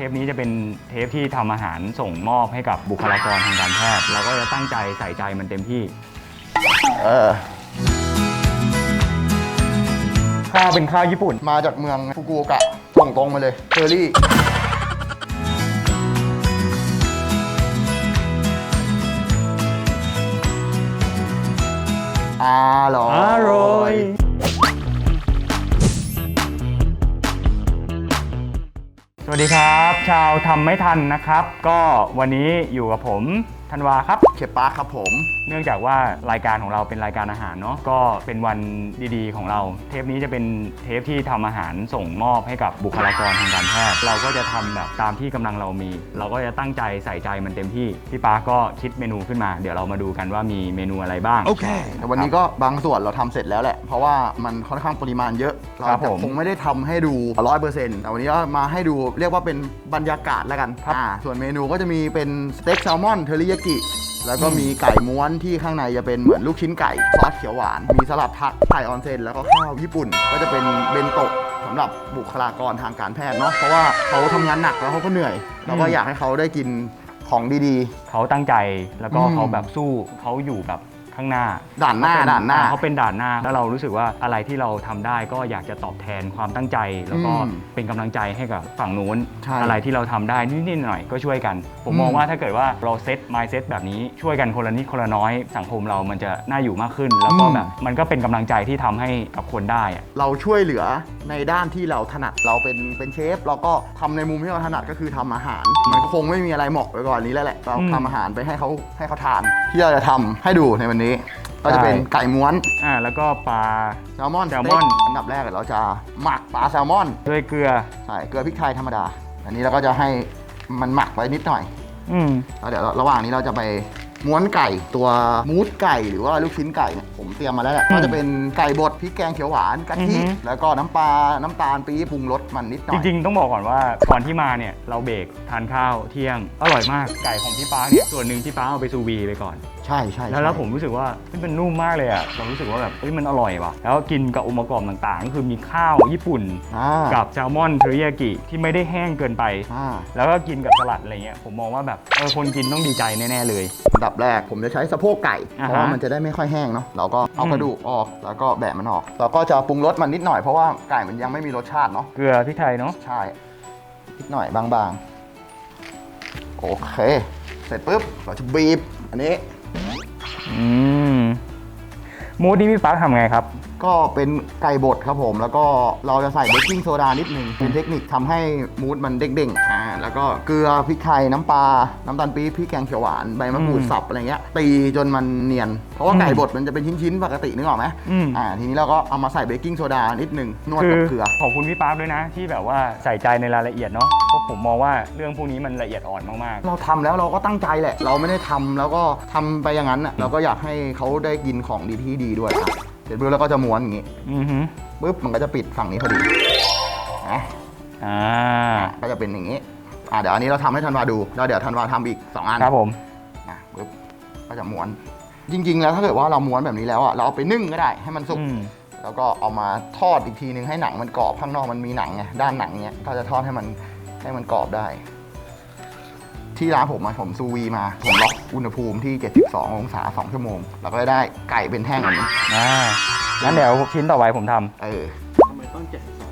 เทปนี้จะเป็นเทปที่ทำอาหารส่งมอบให้กับบุคลากรทางการแพทย์เราก็จะตั้งใจใส่ใจมันเต็มที่ เออ ข้าวเป็นข้าวญี่ปุ่น มาจากเมืองฟุกุโอกะส่งตรงมาเลยเชอรี่ อร่อย สวัสดีครับ ชาวทำไม่ทันนะครับ ก็วันนี้อยู่กับผม ธันวาครับ เคปปาร์คครับผม เนื่องจากว่ารายการของเราเป็นรายการอาหารเนาะก็เป็นวันดีๆ ของเรา เทปนี้จะเป็นเทปที่ทำอาหารส่งมอบให้กับบุคลากรทางการแพทย์เราก็จะทำแบบตามที่กำลังเรามี เราก็จะตั้งใจใส่ใจมันเต็มที่พี่ปาก็คิดเมนูขึ้นมา เดี๋ยวเรามาดูกันว่ามีเมนูอะไรบ้างแต่วันนี้ก็บางส่วนเราทำเสร็จแล้วแหละ เพราะว่ามันค่อนข้างปริมาณเยอะ เราครับจะผมคงไม่ได้ทำให้ดูร้อยเปอร์เซ็นต์แต่วันนี้ก็มาให้ดูเรียกว่าเป็นบรรยากาศแล้วกันครับอ่าส่วนเมนูก็จะมีเป็นสเต็กแซลมอนเทอริยากิแล้วก็มีไก่ม้วนที่ข้างในจะเป็นเหมือนลูกชิ้นไก่ซอสเขียวหวาน มีสลัดผักไข่ออนเซนแล้วก็ข้าวญี่ปุ่น ก็จะเป็นเบนโตะสำหรับบุคลากรทางการแพทย์เนาะเพราะว่าเขาทำงานหนักแล้วเขาก็เหนื่อยเราก็อยากให้เขาได้กินของดีเขาตั้งใจแล้วก็อืม เขาแบบสู้เขาอยู่แบบ ข้างหน้าด่านหน้าเขเป็ด่านหน้าอ่เขาเป็นด่านหน้า แล้วเรารู้สึกว่าอะไรที่เราทำได้ก็อยากจะตอบแทนความตั้งใจ แล้วก็อืมเป็นกำลังใจให้กับฝั่งนู้นใช่อะไรที่เราทำได้นิดๆหน่อยๆก็ช่วยกันผมอืมมองว่าถ้าเกิดว่าเราเซต mindset แบบนี้ช่วยกันคนละนิดคนละน้อย สังคมเรามันจะน่าอยู่มากขึ้น แล้วก็แบบมันก็เป็นกำลังใจที่ทำให้กับคนได้อะเราช่วยเหลือในด้านที่เราถนัดเราเป็นเป็นเชฟเราก็ทำในมุมที่เราถนัดก็คือทำอาหาร มันคงไม่มีอะไรเหมาะไปก่อนนี้แล้วแหละเราอืมทำอาหารไปให้เขาให้เขาทาน ที่เราจะทำให้ดูในวันนี้ก็จะเป็นใช่ไก่ม้วน อ่าแล้วก็ปลา แซลมอนแซลมอนสเต็กอันดับแรกเราจะหมักปลาแซลมอน ด้วยเกลือใส่เกลือพริกไทยธรรมดา อันนี้เราก็จะให้มันหมักไว้นิดหน่อย อืม แล้วเดี๋ยวระหว่างนี้เราจะไปม้วนไก่ตัวมูสไก่หรือว่าลูกชิ้นไก่เนี่ยผมเตรียมมาแล้วแหละอืมก็จะเป็นไก่บดพริกแกงเขียวหวานกะทิอือฮึแล้วก็น้ำปลาน้ำตาลปี๊บปรุงรสมันนิดหน่จอย ริงๆ ต้องบอกก่อนว่าก่อนที่มาเนี่ยเราเบรกทานข้าวเที่ยง อร่อยมากไก่ของพี่ป้าเนี่ยส่วนหนึ่งที่ป้าเอาไปซูวีไปก่อน ใช่ใช่แล้วแล้วใช่ผมรู้สึกว่าเฮ้ยมันนุ่มมากเลยอะเรารู้สึกว่าแบบเฮ้ยมันอร่อยว่ะแล้วกินกับองค์ประกอบต่างๆก็คือมีข้าวญี่ปุ่นอ่ากับแซลมอนเทริยากิที่ไม่ได้แห้งเกินไปอ่าแล้วก็กินกับสลัดอะไรเงี้ยผมมองว่าแบบเออคนกินต้องดีใจแน่ๆเลยอันดับแรกผมจะใช้สะโพกไก่อ่าฮะเพราะว่ามันจะได้ไม่ค่อยแห้งเนาะเราก็เอาอืมกระดูกออกแล้วก็แบะมันออกเราก็จะปรุงรสมันนิดหน่อยเพราะว่าไก่มันยังไม่มีรสชาติเนาะเกลือพริกไทยเนาะใช่นิดหน่อยบางๆโอเค เสร็จปุ๊บเราจะบีบอันนี้ อืมมูดนี่พี่ป้าทำไงครับ ก็เป็นไก่บดครับผม แล้วก็เราจะใส่เบกกิ้งโซดานิดหนึ่งเป็นเทคนิคทำให้มูดมันเด้งๆ แล้วก็เกลือพริกไทยน้ำปลา น้ำตาลปี๊บพริกแกงเขียวหวานใบมะกรูดอืมสับอะไรเงี้ยตีจนมันเนียน เพราะว่าอืมไก่บดมันจะเป็นชิ้นๆปกตินึกออกไหมอืม อ่าทีนี้เราก็เอามาใส่เบกกิ้งโซดานิดนึงนวดคืกับอเกลือ ขอบคุณพี่ป๊าบด้วยนะที่แบบว่าใส่ใจในรายละเอียดเนาะเพราะผมมองว่าเรื่องพวกนี้มันละเอียดอ่อนมาก เราทำแล้วเราก็ตั้งใจแหละ เราไม่ได้ทำแล้วก็ทำไปอย่างนั้นน่ะเราก็อยากให้เขาได้กินของดีที่ดีด้วยอะเสร็จปุ๊บแล้วก็จะม้วนอย่างงี้ๆ อือฮึปุ๊บมันก็จะปิดฝั่งนี้พอดีนะอ่า ก็จะเป็นอย่างนี้ อ่าเดี๋ยวอันนี้เราทำให้ธันวาดูแล้วเดี๋ยวธันวาทำอีก 2 อันครับผมนะปุ๊บก็จะม้วน จริง ๆ แล้วถ้าเกิดว่าเราม้วนแบบนี้แล้วอะเราเอาไปนึ่งก็ได้ให้มันสุก อืมแล้วก็เอามาทอดอีกทีนึงให้หนังมันกรอบข้างนอกมันมีหนังไงด้านหนังเนี้ยก็จะทอดให้มันให้มันกรอบได้ ที่ร้านผมมาผมซูวีมา ผมล็อกอุณหภูมิที่ 72 องศา 2 ชั่วโมง แล้วก็จะได้ไก่เป็นแท่งแบบนี้อ่างั้นเดี๋ยวชิ้นต่อไปผมทำเออ ทำไมต้อง 72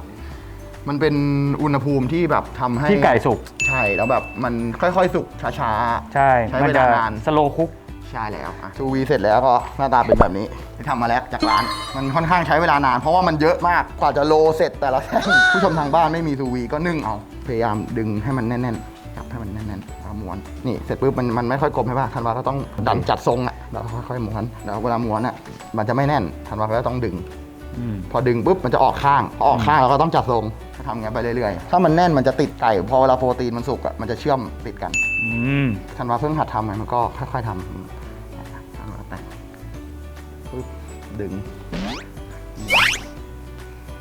มันเป็นอุณหภูมิที่แบบทำให้ที่ไก่สุก ใช่แล้วแบบมันค่อยๆ สุกช้าใช่ ใช้มัเวจะลานาน สโลคุกๆใช่แล้วอะซูวีเสร็จแล้วก็หน้าตาเป็นแบบนี้ที่ทำมาแล้วจากร้าน มันค่อนข้างใช้เวลานาน เพราะว่ามันเยอะมากกว่าจะโลเสร็จแต่ละแท่ง ผู้ชมทางบ้านไม่มีซูวีก็นึ่งเอา พยายามดึงให้มันแน่นๆจับให้มันแน่นๆแล้วม้วนนี่เสร็จปุ๊บมันมันไม่ค่อยกลมใช่ป่ะธันวาก็ต้องดันจัดทรงอะแล้วค่อยๆม้วนแล้วเวลาม้วนอะมันจะไม่แน่นธันวาก็ต้องดึงอืม พอดึงปุ๊บมันจะออกข้างพอออกข้างเราก็ต้องจัดทรงก็ทำอย่างนี้นไปเรื่อยๆ ถ้ามันแน่นมันจะติดไก่พอเวลาโปรตีนมันสุกอะมันจะเชื่อมติดกันอืมธันวาเพิ่งหัดทำไงมันก็ค่อยๆทำธันวาแต่งปุ๊บดึง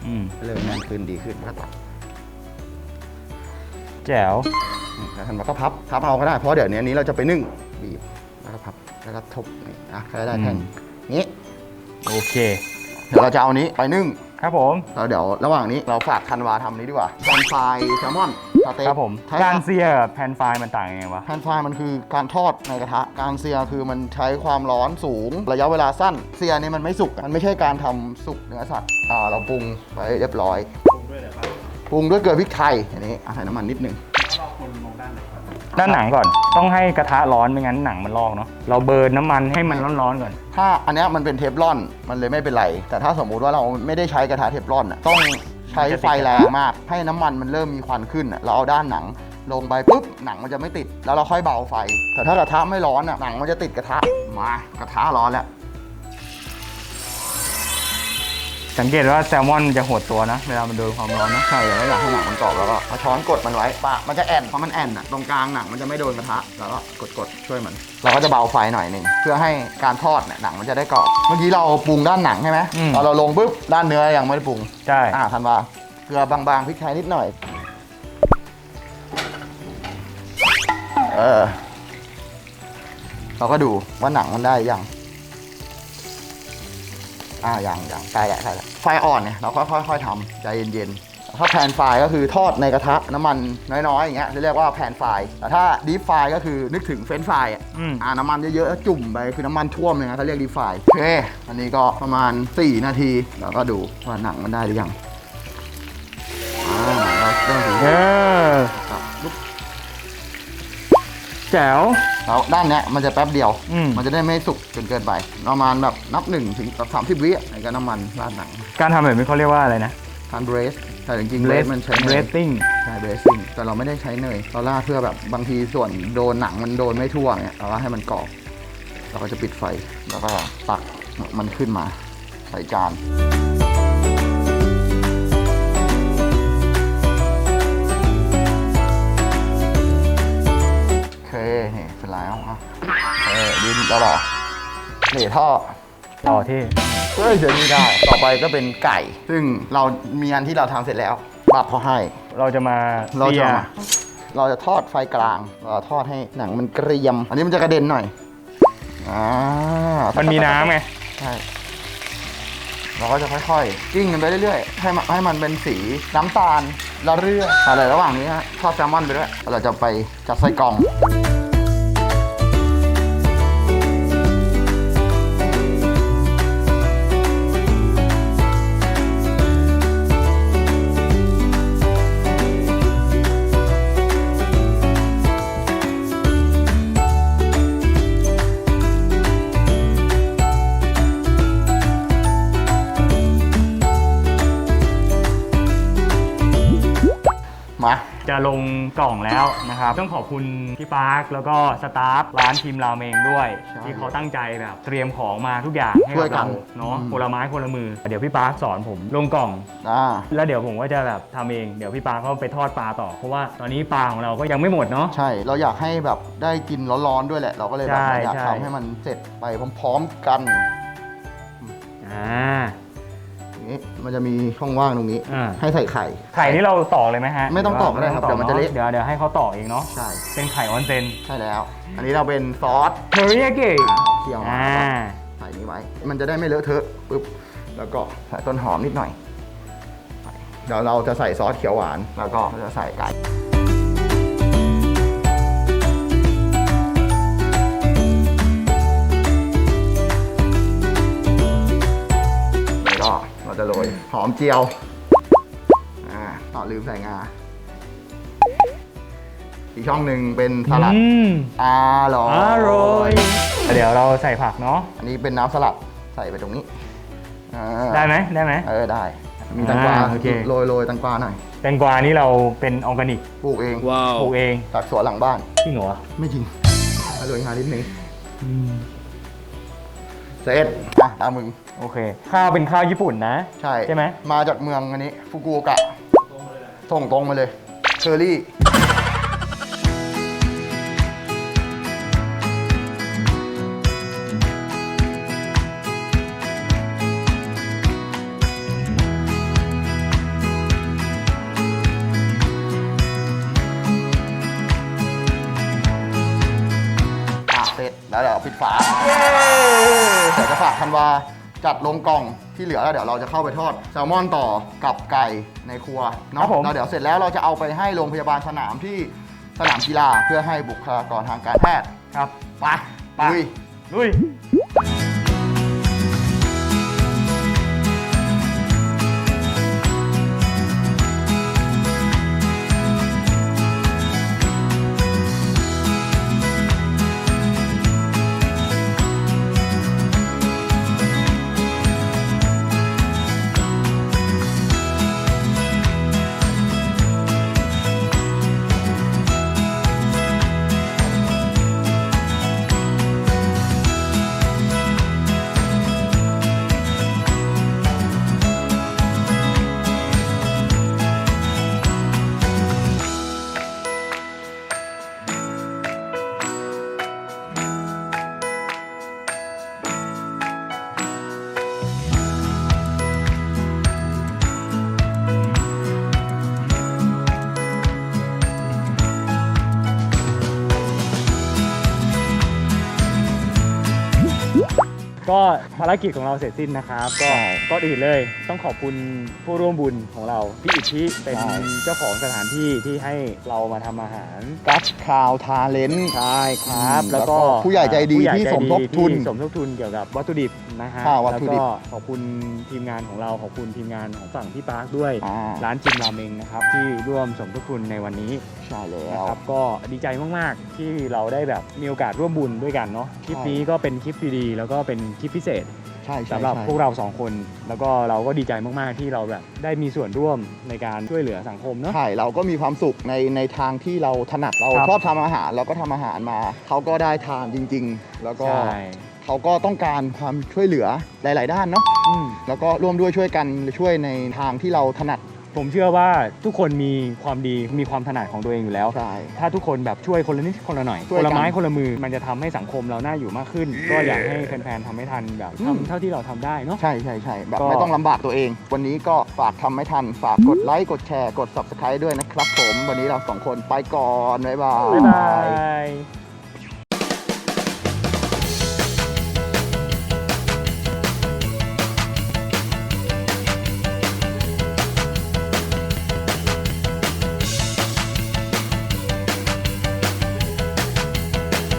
อืมเริ่มแน่นขึ้นดีขึ้นก็ตัดแจ๋วนี่แล้วธันวาก็พับพับเอาก็ได้เพราะเดี๋ยวนี้อันนี้เราจะไปนึ่งบีบแล้วก็พับแล้วก็ทบนี่อะใช้ได้แท่งอืมนี้โอเค เดี๋ยวเราจะเอานี้ไปนึ่งครับผม แล้วเดี๋ยวระหว่างนี้เราฝากธันวาทำนี้ดีกว่าแพนไฟแซลมอนสเต็กครับผมใช้การเซียกับแผ่นไฟล์มันต่างยังไงวะแพนไฟมันคือการทอดในกระทะ การเซียคือมันใช้ความร้อนสูง ระยะเวลาสั้น เซียนี่มันไม่สุก มันไม่ใช่การทำสุกเนื้อสัตว์อ่าเราปรุงไว้เรียบร้อย ปรุงด้วยเกลือพริกไทยอันนี้อะใส่น้ำมันนิดนึง ด้านหนังก่อนต้องให้กระทะร้อนไม่งั้นหนังมันลอกเนาะเราเบิร์นน้ำมันให้มันร้อนๆก่อน ถ้าอันเนี้ยมันเป็นเทฟลอนมันเลยไม่เป็นไร แต่ถ้าสมมุติว่าเราไม่ได้ใช้กระทะเทฟลอนอะต้องใช้ไฟแรงมาก ให้น้ำมันมันเริ่มมีควันขึ้นอะเราเอาด้านหนังลงไปปุ๊บหนังมันจะไม่ติด แล้วเราค่อยเบาไฟ แต่ถ้ากระทะไม่ร้อนอะหนังมันจะติดกระทะมากระทะร้อนแล้ว สังเกตว่าแซลมอนจะหดตัวนะเวลามันโดนความร้อนนะใช่แล้วอยากให้หนังมันกรอบแล้วก็เอาช้อนกดมันไว้ปะมันจะแอนเพราะมันแอนอะตรงกลางหนังมันจะไม่โดนกระทะแล้วก็กดกดช่วยมัน เราก็จะเบาไฟหน่อยหนึ่งเพื่อให้การทอดเนี่ยหนังมันจะได้กรอบเมื่อกี้เราปรุงด้านหนังใช่ไหมอืมพอเราลงปุ๊บด้านเนื้อยังไม่ได้ปรุงใช่อ่าทันว่าเกลือบางๆพริกไทยนิดหน่อยเออเราก็ดูว่าหนังมันได้ยัง อ่ายังยังใกล้แล้วใกล้แล้วไฟอ่อนเนี่ยเราค่อยๆค่อยๆทำใจเย็นๆถ้าแพนไฟก็คือทอดในกระทะน้ำมันน้อยๆอย่างเงี้ยเรียกว่าแพนไฟแต่ถ้าดีฟไฟก็คือนึกถึงเฟรนช์ฟรายอะอืม อ่าน้ำมันเยอะๆแล้วจุ่มไปคือน้ำมันท่วมเลยนะเขาเรียกดีฟายโอเคอันนี้ก็ประมาณ 4 นาทีแล้วก็ดูว่าหนังมันได้หรือยังอ่าเราเริ่มถึงเออครับปุ๊บแจ๋ว แล้วด้านเนี้ยมันจะแป๊บเดียว อืม มันจะได้ไม่สุกจนเกินไป ประมาณแบบนับ1ถึงสามสิบวิในการน้ำมันราดหนังการทำแบบนี้เขาเรียกว่าอะไรนะทานเบรสแต่จริงๆเบรสมันใช้เนเบรย สติ้ง ใช่เบรสซิ่งแต่เราไม่ได้ใช้เนยเราราดเพื่อแบบบางทีส่วนโดนหนังมันโดนไม่ทั่วเนี่ยเราราดให้มันกรอบเราก็จะปิดไฟแล้วก็ตักมันขึ้นมาใส่จาน นี่เป็นไรแล้วอะเออดินแล้วหรอเหล่ท่อต่อที่เฮ้ยเดี๋ยวนี้ได้ ต่อไปก็เป็นไก่ ซึ่งเรามีอันที่เราทำเสร็จแล้วบับเขาให้ เราจะมาเราเซีจะยมาเราจะทอดไฟกลาง เราทอดให้หนังมันเกรียม อันนี้มันจะกระเด็นหน่อยอ่ามัมันมีน้ำไงใช่เราก็จะค่อยๆกิ้งกันไปเรื่อยๆ ให้มันให้มันเป็นสีน้ำตาลละเรื่อยอะไรระหว่างนี้ฮะทอดแซลมอนไปด้วย เราจะไปจัดใส่กล่อง จะลงกล่องแล้วนะครับ ต้องขอบคุณพี่ปาร์คแล้วก็สตาฟร้านทีมราเมงด้วยใช่ที่เขาตั้งใจแบบเตรียมของมาทุกอย่างให้ช่วกัยบกัเรานเนาะอืม คนละไม้คนละมือ เดี๋ยวพี่ปาร์คสอนผมลงกล่อง อ่า แล้วเดี๋ยวผมก็จะแบบทำเองเดี๋ยวพี่ปาเขาไปทอดปลาต่อเพราะว่าตอนนี้ปลาของเราก็ยังไม่หมดเนาะ ใช่ เราอยากให้แบบได้กินร้อนๆด้วยแหละ เราก็เลยแบบใช่อยากใช่ ทำให้มันเสร็จไปพร้อม ๆ กัน อ่าอย่าง นี้มันจะมีช่องว่างตรงนี้ อ่า ให้ใส่ไข่ ไข่นี่เราตอกเลยไหมฮะไม่ต้องตอกก็ได้ครับม่ต้งเดี๋ยวมันจะเละ เดี๋ยวเดี๋ยวให้เขาตอกเองเนาะใช่เป็นไข่ออนเซนใช่แล้ว อันนี้เราเป็นซอสเทอริยากิเคี่ยวมาอ่าใส่นี้ไว้ มันจะได้ไม่เลอะเทอะปุ๊บแล้วก็ใส่ต้นหอมนิดหน่อยเดี๋ยวเราจะใส่ซอสเขียวหวานแล้วก็จะใส่ไก่ โรยหอมเจียวอ่าต่อลืมใส่งา อีกช่องหนึ่งเป็นสลัดอืมอร่อยอร่อยเดี๋ยวเราใส่ผักเนาะอันนี้เป็นน้ำสลัดใส่ไปตรงนี้อ่าได้ไหมได้ไหม เออได้ มีแตังกวาอ่าโอเค โรยโรยแตังกวาหน่อยแตงกวานี่เราเป็นออร์แกนิกปลูกเองปลูกเองจากสวนหลังบ้านจริงเหรอไม่จริงอร่อยงานนิดนึง เสร็จอะตามมึง โอเค ข้าวเป็นข้าวญี่ปุ่นนะ ใช่ใช่ไหม มาจากเมืองอันนี้ ฟุกุโอกะส่งตรงมาเลยเชอรี่ เสร็จแล้วเดี๋ยวปิดฝาเดี๋ยวจะฝากทันวาจัดลงกล่องที่เหลือแล้วเดี๋ยวเราจะเข้าไปทอดแซลมอนต่อกับไก่ในครัวครัเนาะบผม แล้วเดี๋ยวเสร็จแล้วเราจะเอาไปให้โรงพยาบาลสนามที่สนามกีฬาเพื่อให้บุคลากรทางการแพทย์ครับไปไป ลุย ลุย ก็ภารกิจของเราเสร็จสิ้นนะครับ ก็ก่อนอื่นเลย ต้องขอบคุณผู้ร่วมบุญของเราพี่อิทธิเป็นเจ้าของสถานที่ที่ให้เรามาทำอาหาร กัสคาวทาเลน ใช่ครับ อืมแล้วก็แล้วก็ผู้ใหญ่ใจดีผู้ใหญ่ที่ใจสมทบทุนที่สมทบทุนเกี่ยวกับวัตถุดิบนะฮะค่าวัตถุดิบ แล้วก็ขอบคุณทีมงานของเราขอบคุณทีมงานของฝั่งพี่ปาร์คด้วย อ่าร้านจิมราเมงนะครับที่ร่วมสมทบทุนในวันนี้ใช่แล้นะว ครับก็ดีใจมาก ๆ ที่เราได้แบบมีโอกาสร่วมบุญด้วยกันเนาะคลิปใช่ นี้ก็เป็นคลิปดีๆแล้วก็เป็นคลิปพิเศษใช่ใช่สำหรับใช่ พวกเราสองคน แล้วก็เราก็ดีใจมากๆที่เราแบบได้มีส่วนร่วมในการช่วยเหลือสังคมเนาะ ใช่เราก็มีความสุขในในทางที่เราถนัดเราครับ ชอบทำอาหารเราก็ทำอาหารมา เขาก็ได้ทานจริง ๆ แล้วก็ใช่เขาก็ต้องการความช่วยเหลือหลาย ๆ ด้านเนาะอืม แล้วก็ร่วมด้วยช่วยกันช่วยในทางที่เราถนัด ผมเชื่อว่าทุกคนมีความดีมีความถนัดของตัวเองอยู่แล้ว ใช่ ถ้าทุกคนแบบช่วยคนละนิดคนละหน่อยช่ควยนกันละไม้คนละมือมันจะทำให้สังคมเราน่าอยู่มากขึ้น ก็อยากให้แฟนๆทำให้ทันแบบอืมทำเท่าที่เราทำได้เนาะ ใช่ใช่ใช่แบบก็ ไม่ต้องลำบากตัวเอง วันนี้ก็ฝากทำไม่ทัน ฝากกดไลค์กดแชร์กด subscribe ด้วยนะครับผม วันนี้เราสองคนไปก่อน บ๊ายบาย บ๊ายบาย